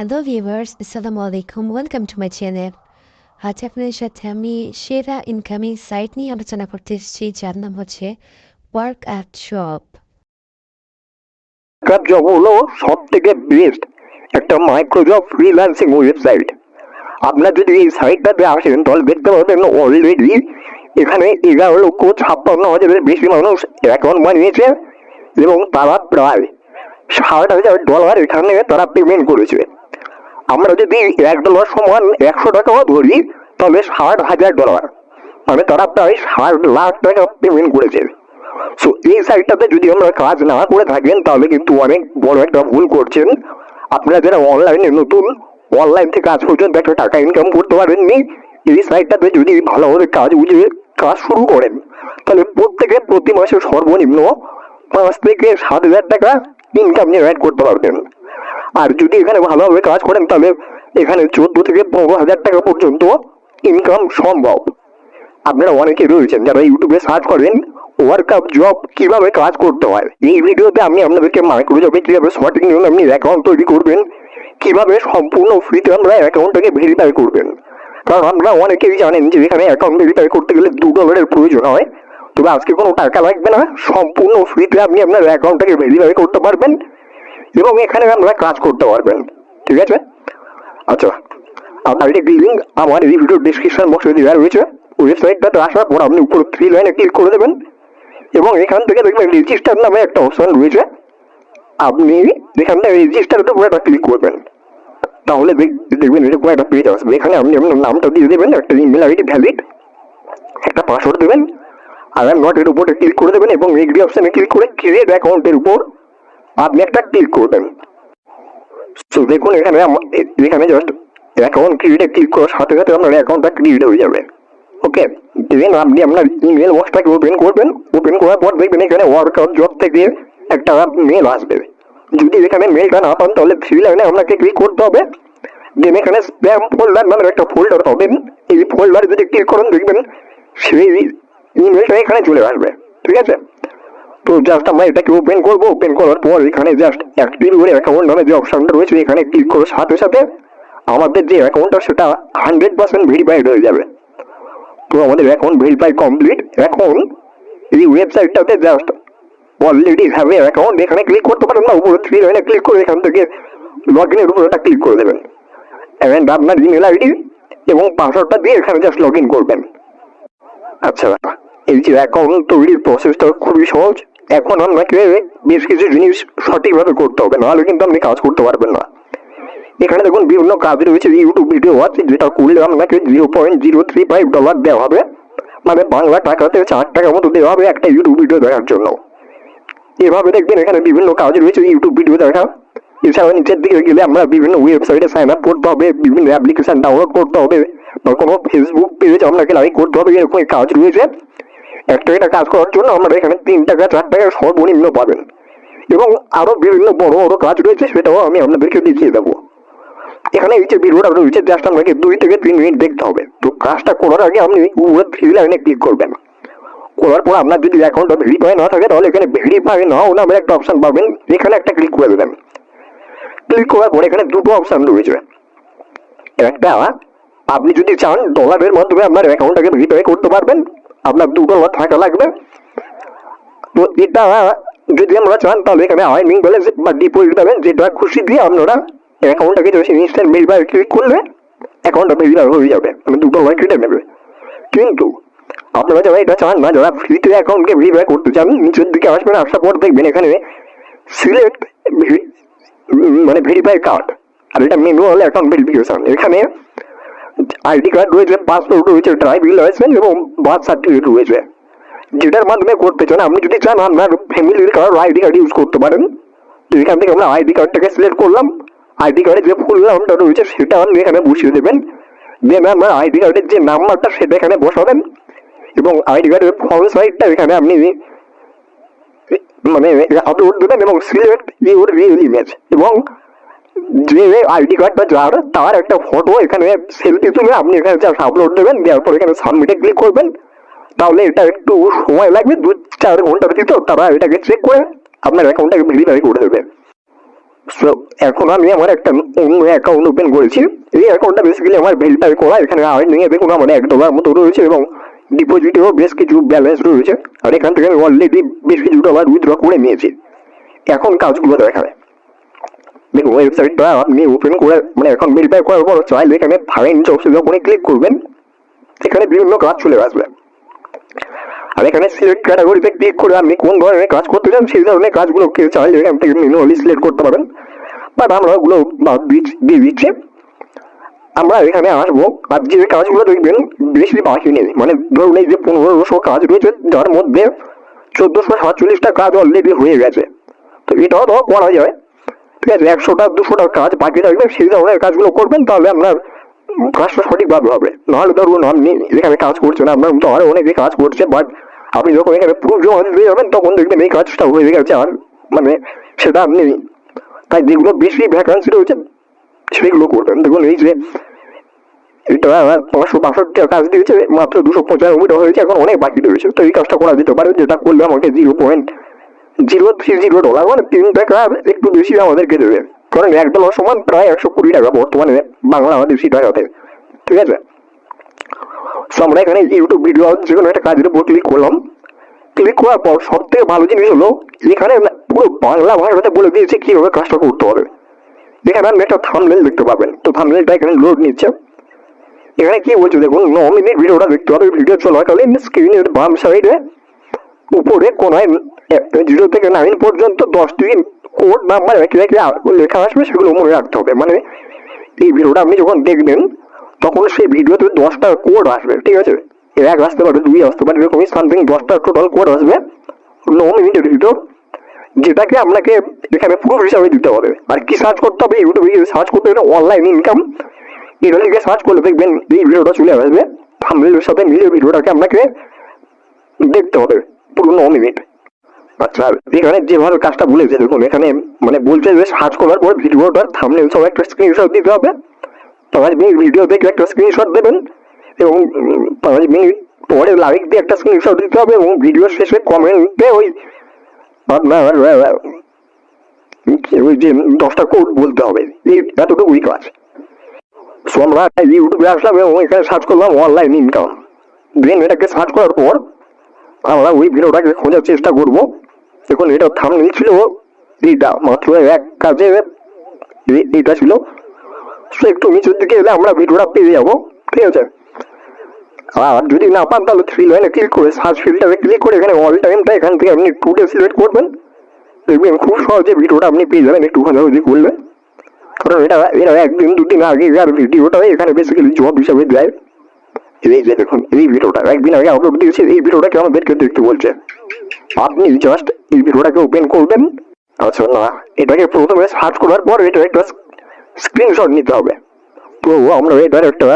Hello viewers আসসালামু আলাইকুম welcome to my channel আজ আপনাদের সাথে আমি সেরা ইনকামিং সাইট নিয়ে আলোচনা করতে এসেছি, যার নাম হচ্ছে work at shop cup job হলো সব থেকে বেস্ট একটা মাইক্রো জব ফ্রিল্যান্সিং ওয়েবসাইট আপনার যদি এই সাইটটাতে আসেন, তাহলে দেখতে পাবেন অলরেডি এখানে এগারো লক্ষ ছাপ্পান্ন হাজারের বেশি মানুষ অ্যাকাউন্ট বানিয়েছে এবং তারা প্রায় ষাট হাজার ডলার এখানে তারা পেমেন্ট করেছে। আমরা যদি এক ডলার সমান একশো টাকাও ধরি, তাহলে ষাট হাজার ডলার মানে তারা প্রায় ষাট লাখ টাকা পেমেন্ট করেছে। সো এই সাইটটাতে যদি আমরা কাজ না করে থাকেন, তাহলে কিন্তু অনেক বড় একটা ভুল করছেন। আপনারা যারা অনলাইনে নতুন অনলাইন থেকে কাজ পর্যন্ত একটা টাকা ইনকাম করতে পারেননি, এই সাইটটাতে যদি ভালোভাবে কাজ বুঝে কাজ শুরু করেন, তাহলে প্রত্যেকে প্রতি মাসে সর্বনিম্ন পাঁচ থেকে সাত হাজার টাকা ইনকাম জেনারেট করতে পারবেন। আর যদি এখানে ভালোভাবে কাজ করেন, তাহলে এখানে চোদ্দ থেকে পনেরো হাজার টাকা পর্যন্ত ইনকাম সম্ভব। আপনারা অনেকে রয়েছেন যারা ইউটিউবে সার্চ করেন ওয়ার্ক আপ জব কীভাবে কাজ করতে হয়। এই ভিডিওতে আমি আপনাদেরকে মাইক্রো জবে কীভাবে সঠিক নিয়ম আপনি অ্যাকাউন্ট তৈরি করবেন, কীভাবে সম্পূর্ণ ফ্রিতে আমরা অ্যাকাউন্টটাকে ভেরিফাই করবেন। কারণ আমরা অনেকেই জানেন যে এখানে অ্যাকাউন্ট ভেরিফাই করতে গেলে দু ডলারের প্রয়োজন হয়। তবে আজকে কোনো টাকা লাগবে না, সম্পূর্ণ ফ্রিতে আপনি আপনার অ্যাকাউন্টটাকে ভেরিফাই করতে পারবেন। এবং এখানে আমরা কাজ করতে পারবেন। ঠিক আছে? আচ্ছা আপনার একটি লিঙ্ক আমার এই ভিডিও ডিসক্রিপশন বক্সে দেওয়া রয়েছে। ওয়েবসাইটটাতে আসার পর আপনি উপর থ্রি লাইনে ক্লিক করে দেবেন এবং এখান থেকে দেখবেন রেজিস্টার নামে একটা অপশন রয়েছে। আপনি এখানটা রেজিস্টারের উপর একটা ক্লিক করবেন। তাহলে দেখ- দেখবেন এরকম একটা পেজ আসবে। এখানে আপনি আপনার নামটা দিয়ে দেবেন, একটা ইমেল আইডি ভ্যালিড একটা পাসওয়ার্ড দেবেন। আর নট এর উপরে ক্লিক করে দেবেন এবং এগ্রি অপশনে ক্লিক করে ক্রিয়েট অ্যাকাউন্টের উপর আপনি একটা ক্লিক করবেন। তো দেখুন, এখানে এখানে জাস্ট অ্যাকাউন্ট ক্রিয়েটে ক্লিক করার সাথে সাথে আপনার অ্যাকাউন্টটা ক্রিয়েট হয়ে যাবে। ওকে দেন আপনি আপনার ইমেল বক্সটাকে ওপেন করবেন। ওপেন করার পর দেখবেন এখানে ওয়ার্কআউট জব থেকে একটা মেল আসবে। যদি এখানে মেলটা না পান, তাহলে থ্রি লাইনে আপনাকে ক্লিক করতে হবে। দেন এখানে স্প্যাম ফোল্ডার নামের একটা ফোল্ডার পাবেন। এই ফোল্ডারে যদি ক্লিক করেন, দেখবেন সেই ইমেলটা এখানে চলে আসবে। ঠিক আছে? তো জাস্ট আমরা এটাকে ওপেন করব ওপেন করার পর এখানে জাস্ট অ্যাক্টিভ করে অ্যাকাউন্ট নামে যে অপশনটা রয়েছে, এখানে ক্লিক করার সাথে সাথে আমাদের যে অ্যাকাউন্টটা সেটা হান্ড্রেড পার্সেন্ট ভেরিফাইড হয়ে যাবে। তো আমাদের অ্যাকাউন্ট ভেরিফাই কমপ্লিট এখন এই ওয়েবসাইটটাতে জাস্ট অলরেডি হ্যাভ অ্যাকাউন্ট এখানে ক্লিক করতে পারেন না, উপরে থ্রি লাইনে ক্লিক করে এখান থেকে লগ ইনের উপরে একটা ক্লিক করে দেবেন। অ্যান্ড আপনার ইমেল আইডি এবং পাসওয়ার্ডটা দিয়ে এখানে জাস্ট লগ ইন করবেন। আচ্ছা এই যে অ্যাকাউন্ট তৈরির প্রসেসটা খুবই সহজ। এখন আপনাকে বেশ কিছু জিনিস সঠিকভাবে করতে হবে, নাহলে কিন্তু আপনি কাজ করতে পারবেন না। এখানে দেখুন, বিভিন্ন কাজ রয়েছে ইউটিউব ভিডিও আছে, যেটা করলে আপনাকে zero point zero three five dollar দেওয়া হবে। মানে বাংলা টাকাতে চার টাকা মতো দেওয়া হবে একটা ইউটিউব ভিডিও দেখার জন্য। এভাবে দেখবেন, এখানে বিভিন্ন কাজ রয়েছে ইউটিউব ভিডিও দেখা। এছাড়াও নিচের দিকে গেলে আমরা বিভিন্ন ওয়েবসাইটে সাইন আপ করতে হবে, বিভিন্ন অ্যাপ্লিকেশন ডাউনলোড করতে হবে, বা কোনো ফেসবুক পেজ আপনাকে লাইক করতে হবে, এরকম কাজ রয়েছে। একটা কাজ করার জন্য আমরা এখানে তিন টাকা চার টাকা সর্বনিম্ন পাবেন। এবং আরও বিভিন্ন বড় বড় কাজ রয়েছে, সেটাও আমি আপনাদেরকে দেখিয়ে দেবো। এখানে এই যে ভিডিওটা রয়েছে জাস্ট আপনাকে দুই থেকে তিন মিনিট দেখতে হবে। তো কাজটা করার আগে আপনি উপরে থ্রি লাইনে ক্লিক করবেন। করার পর আপনার যদি অ্যাকাউন্টটা ভেরিফাই না থাকে, তাহলে এখানে ভেরিফাই নাও নামে একটা অপশান পাবেন। এখানে একটা ক্লিক করে দেবেন। ক্লিক করার পর এখানে দুটো অপশান রয়েছে। একটা, আপনি যদি চান ডলারের মাধ্যমে আপনার অ্যাকাউন্টটাকে ভেরিফাই করতে পারবেন। আপনার দুটো ডলার থাকা লাগবে তো এটা যদি আমরা চান তাহলে এখানে আর্নিং ব্যালেন্স বা ডিপোজিট পাবেন যেটা খুশি দিয়ে আপনারা অ্যাকাউন্টটাকে যদি ইনস্ট্যান্ট ভেরিফাই ক্লিক করলে অ্যাকাউন্টটা ভেরিফাই হয়ে যাবে মানে দু ডলার কেটে নেবে কিন্তু আপনারা যারা এটা চান না যারা ফ্রিতে অ্যাকাউন্টকে ভেরিফাই করতে চান নিচের দিকে আসবেন আসার পর দেখবেন এখানে সিলেক্ট মানে ভেরিফাই কার্ড আর এটা ম্যানুয়াল অ্যাকাউন্ট ভেরিফিকেশন এখানে আইডি কার্ড রয়েছে পাসপোর্ট রয়েছে ড্রাইভিং লাইসেন্স এবং বার্থ সার্টিফিকেট রয়েছে। যেটার মাধ্যমে করতে চান আপনি যদি চান আপনার ফ্যামিলির কারোর আইডি কার্ড ইউজ করতে পারেন। তো এখান থেকে আমরা আইডি কার্ডটাকে সিলেক্ট করলাম আইডি কার্ডে যে ফুল নামটা রয়েছে সেটা আপনি এখানে বসিয়ে দেবেন। দেন আপনার আইডি কার্ডের যে নাম্বারটা সেটা এখানে বসাবেন এবং আইডি কার্ডের ফর্ম সাইডটা এখানে আপনি মানে আপলোড দেবেন এবং সিলেক্ট ইউর রিয়েল ইমেজ এবং যে আইডি যার তার একটা ফটো এখানে সেলফি আপনি এখানে আপলোড দেবেন, দেওয়ার পর এখানে করবেন। তাহলে এটা একটু সময় লাগবে, দু চার ঘণ্টার তারা এটাকে চেক করে আপনার অ্যাকাউন্টটাকে করে দেবে। এখন আমি আমার একটা অন্য অ্যাকাউন্ট ওপেন করেছি। এই অ্যাকাউন্টটা আমার করা, এখানে আমার এক মতো রয়েছে এবং ডিপোজিটেও বেশ কিছু ব্যালেন্স রয়েছে। আর এখান থেকে আমি অলরেডি বেশ করে নিয়েছি। এখন কাজগুলো দেখাবে। দেখুন ওয়েবসাইটটা আপনি ওপেন করে মানে এখন ভেরিফাই করার পর চাইলে এখানে ফাইন্ড অপশন যখন ক্লিক করবেন, এখানে বিভিন্ন কাজ চলে আসবে। আর এখানে সিলেক্ট ক্যাটাগরিতে ক্লিক করে আপনি কোন ধরনের কাজ করতে চান, সেই ধরনের কাজগুলোকে চাইলে এখান থেকে ম্যানুয়ালি সিলেক্ট করতে পারবেন। বাট আমরা ওগুলো দিয়ে দিচ্ছি। আমরা এখানে আসব। আর যে কাজগুলো দেখবেন, বেশি বাকি নেই। মানে ধরুন এই যে পনেরোশো কাজ রয়েছে, যার মধ্যে চোদ্দোশো সাতচল্লিশটা কাজ অলরেডি হয়ে গেছে। তো এটাও তো করা যায়। ঠিক আছে একশোটা, দুশোটা কাজ বাকি থাকবে, সেই ধরনের কাজগুলো করবেন, তাহলে আপনার কাজটা সঠিকভাবে হবে। নাহলে ধরুন আপনি এখানে কাজ করছেন, আপনার তো আরও অনেকে কাজ করছে বাট আপনি যখন এখানে প্রুফ জমা দিতে যাবেন তখন দেখবেন এই কাজটা হয়ে গেছে, আর মানে সেটা আপনি তাই যেগুলো বেশি ভ্যাকান্সি রয়েছে, সেগুলো করবেন। দেখুন, এই যে এটা আমার পাঁচশো বাষট্টি কাজ দিয়েছে, মাত্র দুশো পঁচানব্বইটা হয়েছে, এখন অনেক বাকি রয়েছে, তো এই কাজটা করা যেতে পারে, যেটা করলে আমাকে zero point zero three zero dollar মানে তিন টাকা একটু বেশি আমাদেরকে দেবে। কারণ এক ডলার সমান প্রায় একশো কুড়ি টাকা বর্তমানে বাংলা দেশি টাকাতে ঠিক আছে? তো আমরা এখানে ইউটিউব ভিডিও যে কোনো একটা কাজের উপর ক্লিক করলাম। ক্লিক করার পর সব থেকে ভালো জিনিস হলো, এখানে পুরো বাংলা ভাষাতে বলে দিয়েছে কীভাবে কাজটা করতে হবে। এখানে আপনি একটা থামনেল দেখতে পাবেন। তো থামনেলটা এখানে লোড নিচ্ছে। এখানে কি বলছো দেখুন, ন মিনিট ভিডিওটা দেখতে হবে। ভিডিও চলাকালীন স্ক্রিনের বাম সাইডে উপরে কোনায় জিরো থেকে নাইন পর্যন্ত দশ দশটি কোড নাম্বার একই একই লেখা আসবে, সেগুলো মনে রাখতে হবে। মানে এই ভিডিওটা আপনি যখন দেখবেন, তখন সেই ভিডিওতে দশটা কোড আসবে, ঠিক আছে? এক আসতে পারে, দুই আসতে পারে, এরকমই সামথিং দশটা টোটাল কোড আসবে। ন মিনিটের যেটাকে আপনাকে এখানে প্রুফ হিসাবে দিতে হবে। আর কি সার্চ করতে হবে ইউটিউবে সার্চ করতে হবে অনলাইন ইনকাম এটা লিখে সার্চ করলে দেখবেন এই ভিডিওটা চলে আসবে। থাম্বনেলের সাথে মিলে ভিডিওটাকে আপনাকে দেখতে হবে। পুরো ন মিনিট আচ্ছা এখানে যেভাবে কাজটা বলেছে, দেখুন, এখানে মানে বলছে যে সার্চ করার পর ভিডিওটার থামনেল সব একটা স্ক্রিনশট দিতে হবে। পাঁচ মিনিট ভিডিও দেখে একটা স্ক্রিনশট দেবেন এবং পাঁচ মিনিট পরে লাইক দিয়ে একটা স্ক্রিনশট দিতে হবে এবং ভিডিও শেষে কমেন্টে ওই ওই যে দশটা কোড বলতে হবে। এতটুকুই কাজ। সো আমরা ইউটিউবে আসলাম এবং এখানে সার্চ করলাম অনলাইন ইনকাম দেন এটাকে সার্চ করার পর আমরা ওই ভিডিওটাকে খোঁজার চেষ্টা করব। দেখুন, এটা থামনেল ছিল এইটা মাত্র এক কাজে এ- এইটা ছিল। সো একটু নিচের দিকে এলে আমরা ভিডিওটা পেয়ে যাব। ঠিক আছে? আর যদি না পান, তাহলে থ্রি লাইনে ক্লিক করে সার্চ ফিল্টারে ক্লিক করে এখানে অল টাইমটা এখান থেকে আপনি টুডে সিলেক্ট করবেন। দেখবেন খুব সহজে ভিডিওটা আপনি পেয়ে যাবেন একটু খোঁজাখুঁজি করলে। কারণ এটা এটা একদিন, দুদিন আগে আর ভিডিওটা এখানে বেসিক্যালি জব হিসাবে দেয়। এই যে দেখুন, এই ভিডিওটা একদিন আগে আপলোড দিয়েছে, এই ভিডিওটাকে আমাদেরকে দেখতে বলছে? আপনি জাস্ট এই ভিডিওটাকে ওপেন করবেন। আচ্ছা না, এটাকে প্রথমে সার্চ করার পর এটা একটা স্ক্রিনশট নিতে হবে। তো আমরা এটার একটা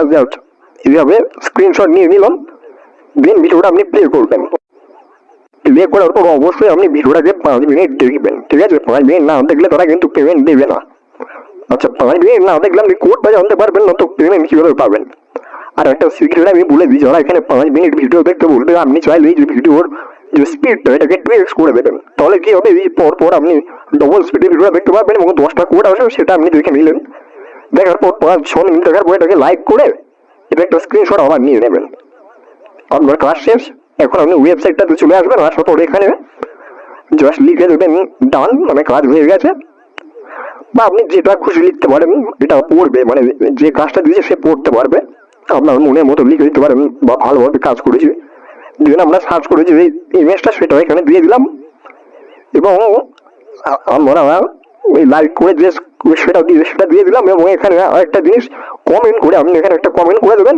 এইভাবে স্ক্রিনশট নিয়ে নিলাম দেন ভিডিওটা আপনি প্লে করবেন। প্লে করার পর অবশ্যই আপনি ভিডিওটাকে পাঁচ মিনিট দেখবেন, ঠিক আছে? পাঁচ মিনিট না দেখলে তারা কিন্তু পেমেন্ট দেবে না। আচ্ছা পাঁচ মিনিট না দেখলে আপনি কোডটা জানতে পারবেন না, তো পেমেন্ট কীভাবে পাবেন? আর একটা সিক্রেট আমি বলে দিই, যারা এখানে পাঁচ মিনিট ভিডিও দেখতে বলবে আপনি চাইলে এই ভিডিওর যে স্পিডটা এটাকে টু এক্স করে দেবেন তাহলে কি হবে? এই পর পর আপনি ডবল স্পিডে ভিডিও দেখতে পারবেন এবং দশটা কোড আসবে, সেটা আপনি দেখে নিলেন। দেখার পর পাঁচ, ছ মিনিট দেখার পর এটাকে লাইক করে এটা একটা স্ক্রিনশট আবার নিয়ে নেবেন। আপনার কাজ শেষ, এখন আপনি ওয়েবসাইটটাতে চলে আসবেন আসার পর এখানে জাস্ট লিখে দেবেন ডান মানে কাজ হয়ে গেছে। বা আপনি যেটা খুশি লিখতে পারেন, এটা পড়বে মানে যে কাজটা দিয়েছে সে পড়তে পারবে। আপনার মনের মতো লিখে দিতে পারেন, বা ভালোভাবে কাজ করেছি। যেন আমরা সার্চ করেছি, এই ইমেজটা সেটা এখানে দিয়ে দিলাম। এবং আমরা ওই লাইক করে যে সেটা দিয়ে সেটা দিয়ে দিলাম, এবং এখানে আরেকটা জিনিস কমেন্ট করে আপনি এখানে একটা কমেন্ট করে দেবেন।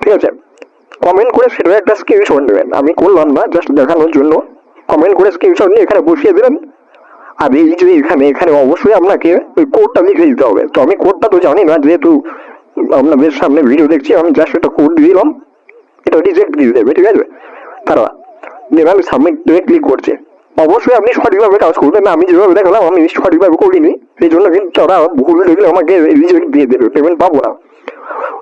ঠিক আছে? কমেন্ট করে সেটা একটা স্ক্রিনশট নেবেন। আমি করলাম না জাস্ট দেখানোর জন্য। কমেন্ট করে স্ক্রিনশট নিয়ে এখানে বসিয়ে দেবেন আর এই যে এখানে এখানে অবশ্যই আপনাকে ওই কোডটা লিখে দিতে হবে। তো আমি কোডটা তো জানি না, যেহেতু আপনাদের সামনে ভিডিও দেখছি, আমি জাস্ট একটা কোড দিলাম। এটা রিজেক্ট দিয়ে দেবে, ঠিক আছে? তারা আমি সাবমিট দিয়ে ক্লিক করছে। অবশ্যই আপনি সঠিকভাবে কাজ করবেন আমি যেভাবে দেখালাম, আমি সঠিকভাবে করিনি। এই জন্য কিন্তু তারা ভুল দেখলে আমাকে রিজেক্ট দিয়ে দেবে পেমেন্ট পাবো না।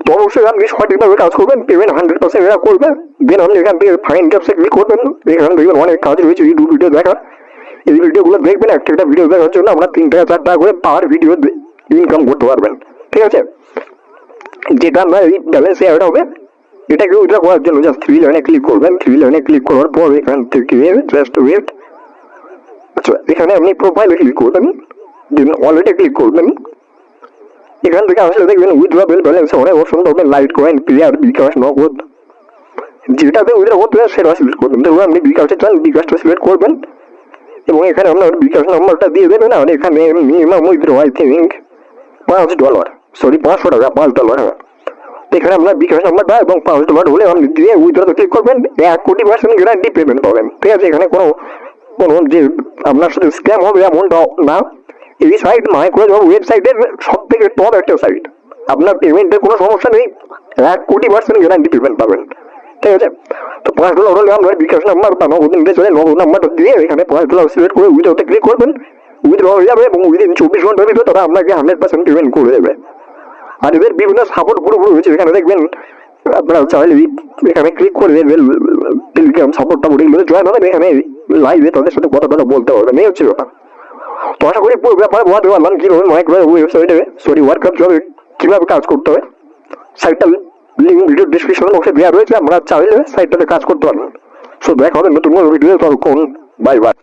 তো অবশ্যই আপনি সঠিকভাবে কাজ করবেন পেমেন্ট হান্ড্রেড পার্সেন্ট এরা করবে। দেন আপনি এখান থেকে ফাইন ক্যাপসে ক্লিক করবেন। এখানে দেখবেন অনেক কাজ রয়েছে ইউটিউব ভিডিও দেখা। এই ভিডিওগুলো দেখবেন একটা একটা ভিডিও দেখার জন্য আমরা তিন টাকা চার টাকা করে পার ভিডিও ইনকাম করতে পারবেন, ঠিক আছে? যেটা এই ব্যালেন্স অ্যাড হবে, এটাকে উইথড্র করার জন্য জাস্ট থ্রি লাইনে ক্লিক করবেন। থ্রি লাইনে ক্লিক করার পর এখান থেকে জাস্ট ওয়েট আচ্ছা এখানে আপনি প্রোফাইলে ক্লিক করবেন দেন অলরেডি ক্লিক করবেন। এখান থেকে আসলে দেখবেন উইথড্রবেল ব্যালেন্স অনেক অপশন পাবেন লাইট কয়েন ক্লিয়ার বিকাশ, নগদ। যেটাতে উইথড্র করতে হয় সেটা সিলেক্ট করবেন। দেখুন আপনি বিকাশে চান, বিকাশটা সিলেক্ট করবেন। এবং এখানে আপনার বিকাশ নাম্বারটা দিয়ে দেবেন, আর এখানে মিনিমাম উইথড্র আই থিঙ্ক পাঁচ ডলার সরি পাঁচশো টাকা পাঁচ ডলার এখানে আপনার বিকাশ নাম্বারটা এবং পাঁচ ডলার হলে আপনি দিয়ে উইথড্রতে ক্লিক করবেন এক কোটি পার্সেন্ট গ্যারান্টি পেমেন্ট পাবেন। ঠিক আছে, এখানে কোনো কোনো যে আপনার সাথে স্ক্যাম হবে এমনটা না। এই সাইট মাইক্রোজ ওয়েবসাইটের সব থেকে টপ একটা সাইট আপনার পেমেন্টের কোনো সমস্যা নেই, এক কোটি পার্সেন্ট গ্যারান্টি পেমেন্ট পাবেন। ঠিক আছে? তো পাঁচ ডলার হলে আপনার বিকাশ নাম্বার বা নগদ নিতে চলে, নগদ নাম্বারটা দিয়ে এখানে পাঁচ ডলার সিলেক্ট করে উইথড্রতে ক্লিক করবেন। উইথড্র হয়ে যাবে এবং উইদিন চব্বিশ ঘণ্টার ভিতরে তারা আপনাকে হান্ড্রেড পার্সেন্ট পেমেন্ট করে দেবে। আর এদের বিভিন্ন সাপোর্ট গ্রুপ রয়েছে এখানে দেখবেন, আপনারা চাইলে এখানে ক্লিক করে দেখবেন টেলিগ্রাম সাপোর্ট টাপোর্ট এগুলো জয়েন হবেন, এখানে লাইভে তাদের সাথে কথা টথা বলতে পারবেন, এই হচ্ছে ব্যাপার। তো আশা করি পুরো ব্যাপারে বলাতে পারলাম, কীভাবে মাইক্রো ওয়েবসাইটে সরি ওয়ার্ক আপ জবে কীভাবে কাজ করতে হয় সাইটটা লিঙ্ক ভিডিও ডিসক্রিপশন বক্সে দেওয়া রয়েছে, আমরা চাইলে সাইটটাতে কাজ করতে পারবেন সো দেখা হবে নতুন কোনো ভিডিও ততক্ষণ বাই বাই